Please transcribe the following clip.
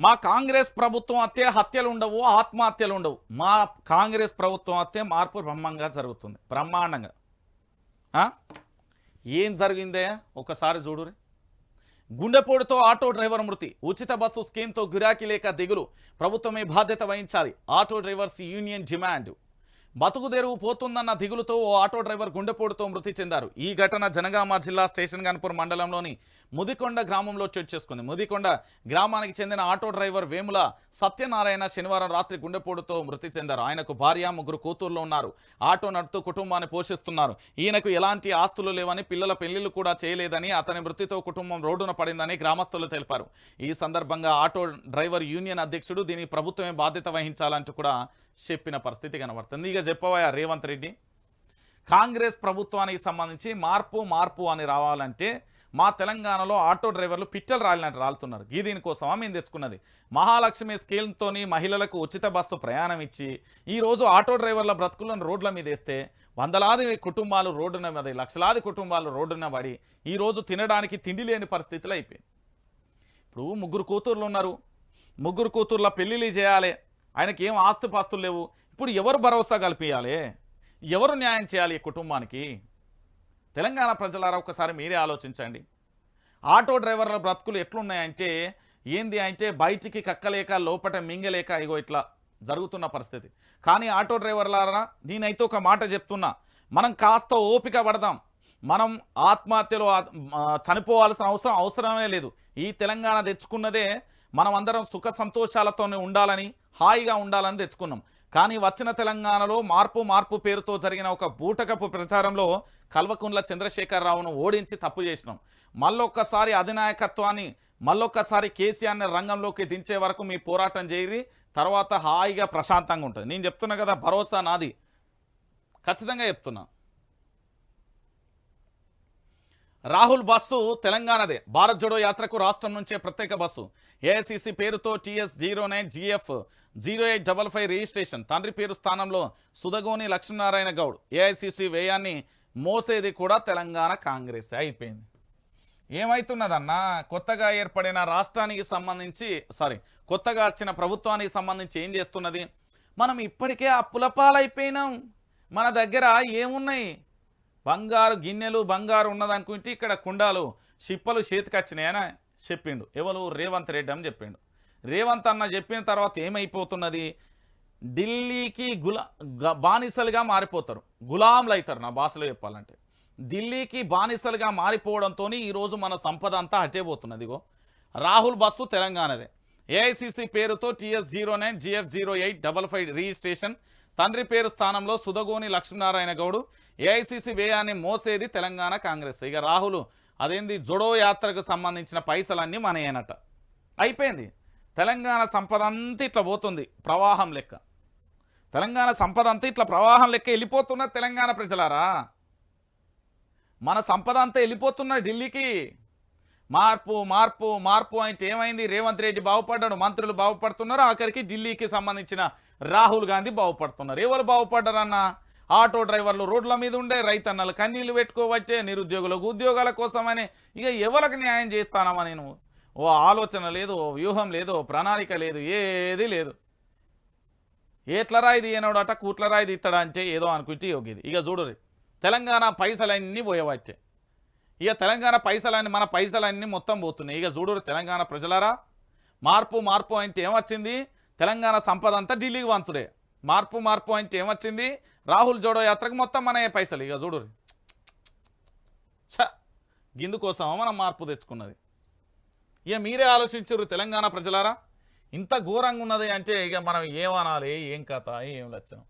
మా కాంగ్రెస్ ప్రభుత్వం అత్తే హత్యలు ఉండవు ఆత్మహత్యలు ఉండవు. మా కాంగ్రెస్ ప్రభుత్వం అత్తే మార్పు బ్రహ్మంగా జరుగుతుంది బ్రహ్మాండంగా. ఏం జరిగిందే? ఒకసారి చూడురి గుండెపోటుతో ఆటో డ్రైవర్ మృతి ఉచిత బస్సు స్కీమ్తో గిరాకీ లేక దిగులు ప్రభుత్వమే బాధ్యత వహించాలి. Auto drivers union demand. బతుకుదేరు పోతుందన్న దిగులుతో ఓ ఆటో డ్రైవర్ గుండెపోటుతో మృతి చెందారు. ఈ ఘటన జనగామ జిల్లా స్టేషన్ గన్పూర్ మండలంలోని ముదికొండ గ్రామంలో చోటు చేసుకుంది. ముదికొండ గ్రామానికి చెందిన ఆటో డ్రైవర్ వేముల సత్యనారాయణ శనివారం రాత్రి గుండెపోటుతో మృతి చెందారు. ఆయనకు భార్య ముగ్గురు కూతుర్లు ఉన్నారు. ఆటో నడుపుతూ కుటుంబాన్ని పోషిస్తున్నారు. ఈయనకు ఎలాంటి ఆస్తులు లేవని పిల్లల పెళ్ళిళ్ళు కూడా చేయలేదని అతని మృతితో కుటుంబం రోడ్డున పడిందని గ్రామస్తులు తెలిపారు. ఈ సందర్భంగా ఆటో డ్రైవర్ యూనియన్ అధ్యక్షుడు దీనికి ప్రభుత్వమే బాధ్యత వహించాలంటూ కూడా చెప్పిన పరిస్థితి కనబడుతుంది. ఇక చెప్పవా రేవంత్ రెడ్డి కాంగ్రెస్ ప్రభుత్వానికి సంబంధించి మార్పు మార్పు అని రావాలంటే మా తెలంగాణలో ఆటో డ్రైవర్లు పిట్టలు రాలినట్టు రాలుతున్నారు. ఈ దీనికోసమా మేము తెచ్చుకున్నది? మహాలక్ష్మి స్కీమ్తో మహిళలకు ఉచిత బస్సు ప్రయాణం ఇచ్చి ఈరోజు ఆటో డ్రైవర్ల బ్రతుకులను రోడ్ల మీద వేస్తే వందలాది కుటుంబాలు రోడ్డున మీద లక్షలాది కుటుంబాలు రోడ్డున పడి ఈరోజు తినడానికి తిండి లేని పరిస్థితులు అయిపోయింది. ఇప్పుడు ముగ్గురు కూతుర్లు ఉన్నారు. ముగ్గురు కూతుర్ల పెళ్ళిళ్ళు చేయాలి. ఆయనకి ఏం ఆస్తి పాస్తులు లేవు. ఇప్పుడు ఎవరు భరోసా కల్పించాలి ఎవరు న్యాయం చేయాలి ఈ కుటుంబానికి? తెలంగాణ ప్రజలారా ఒకసారి మీరే ఆలోచించండి. ఆటో డ్రైవర్ల బ్రతుకులు ఎట్లున్నాయంటే ఏంది అంటే బయటికి కక్కలేక లోపట మింగలేక ఇగో ఇట్లా జరుగుతున్న పరిస్థితి. కానీ ఆటో డ్రైవర్లారా నేనైతే ఒక మాట చెప్తున్నా. మనం కాస్త ఓపిక పడదాం. మనం ఆత్మహత్యలో చనిపోవాల్సిన అవసరం అవసరమే లేదు. ఈ తెలంగాణ తెచ్చుకున్నదే మనం అందరం సుఖ సంతోషాలతోనే ఉండాలని హాయిగా ఉండాలని తెచ్చుకున్నాం. కానీ వచ్చిన తెలంగాణలో మార్పు మార్పు పేరుతో జరిగిన ఒక బూటకపు ప్రచారంలో కల్వకుంట్ల చంద్రశేఖరరావును ఓడించి తప్పు చేసినాం. మళ్ళొక్కసారి అధినాయకత్వాన్ని మళ్ళొక్కసారి కేసీఆర్ని రంగంలోకి దించే వరకు మీ పోరాటం చేయరి తర్వాత హాయిగా ప్రశాంతంగా ఉంటుంది. నేను చెప్తున్నా కదా భరోసా నాది. ఖచ్చితంగా చెప్తున్నా. రాహుల్ బస్సు తెలంగాణదే. భారత్ జోడో యాత్రకు రాష్ట్రం నుంచే ప్రత్యేక బస్సు. ఏఐసిసి పేరుతో TS zero nine GF zero eight double five registration. తండ్రి పేరు స్థానంలో సుధగోని లక్ష్మీనారాయణ గౌడ్. ఏఐసిసి వ్యయాన్ని మోసేది కూడా తెలంగాణ కాంగ్రెస్. అయిపోయింది. ఏమైతున్నదన్నా కొత్తగా ఏర్పడిన రాష్ట్రానికి సంబంధించి సారీ కొత్తగా వచ్చిన ప్రభుత్వానికి సంబంధించి ఏం చేస్తున్నది? మనం ఇప్పటికే అప్పుల పాలైపోయినాం. మన దగ్గర ఏమున్నాయి? బంగారు గిన్నెలు బంగారు ఉన్నదనుకుంటే ఇక్కడ కుండాలు షిప్పలు చేతికొచ్చినాయని చెప్పిండు. ఎవరు? రేవంత్ రెడ్డి అని చెప్పిండు. రేవంత్ అన్న చెప్పిన తర్వాత ఏమైపోతున్నది? ఢిల్లీకి గులా బానిసలుగా మారిపోతారు. గులాంలు అవుతారు నా భాషలో చెప్పాలంటే. ఢిల్లీకి బానిసలుగా మారిపోవడంతో ఈరోజు మన సంపద అంతా అటేపోతున్నది ఇగో. రాహుల్ బస్సు తెలంగాణదే. ఏఐసిసి పేరుతో TS zero nine GF zero eight double five registration తండ్రి పేరు స్థానంలో సుధగోని లక్ష్మీనారాయణ గౌడు ఏఐసిసి వ్యయాన్ని మోసేది తెలంగాణ కాంగ్రెస్. ఇక రాహుల్ అదేంది జొడో యాత్రకు సంబంధించిన పైసలన్నీ మనయేనట. అయిపోయింది. తెలంగాణ సంపద అంతా ఇట్లా పోతుంది ప్రవాహం లెక్క. తెలంగాణ సంపద అంతా ఇట్లా ప్రవాహం లెక్క వెళ్ళిపోతున్నారు తెలంగాణ ప్రజలారా? మన సంపద అంతా వెళ్ళిపోతున్నారు ఢిల్లీకి. మార్పు మార్పు మార్పు అంటే ఏమైంది? రేవంత్ రెడ్డి బాగుపడ్డాడు మంత్రులు బాగుపడుతున్నారు. ఆఖరికి ఢిల్లీకి సంబంధించిన రాహుల్ గాంధీ బాగుపడుతున్నారు. ఎవరు బాగుపడ్డారన్న ఆటో డ్రైవర్లు రోడ్ల మీద ఉండే రైతన్నలు కన్నీళ్ళు పెట్టుకోవచ్చే నిరుద్యోగులకు ఉద్యోగాల కోసమని ఇక ఎవరికి న్యాయం చేస్తానమా నేను? ఓ ఆలోచన లేదు ఓ వ్యూహం లేదు ప్రణాళిక లేదు ఏది లేదు. ఎట్ల ఇది ఏనాడట కూట్లరా ఇది ఇత్తడా అంటే ఏదో అనుకుంటే యోగిది ఇక చూడరు తెలంగాణ పైసలన్నీ పోయేవచ్చే. ఇక తెలంగాణ పైసలన్నీ మన పైసలన్నీ మొత్తం పోతున్నాయి. ఇక చూడరు తెలంగాణ ప్రజలారా మార్పు మార్పు అంటే ఏమొచ్చింది? తెలంగాణ సంపద అంతా ఢిల్లీకి వంచుడే మార్పు మార్పు అంటే ఏమొచ్చింది? రాహుల్ జోడో యాత్రకు మొత్తం మన పైసలు ఇక చూడరు ఛ! గిందుకోసమా మనం మార్పు తెచ్చుకున్నది? ఇక మీరే ఆలోచించరు తెలంగాణ ప్రజలారా ఇంత ఘోరంగా ఉన్నది అంటే ఇక మనం ఏమనాలి? ఏం కథ? ఏం లక్షణం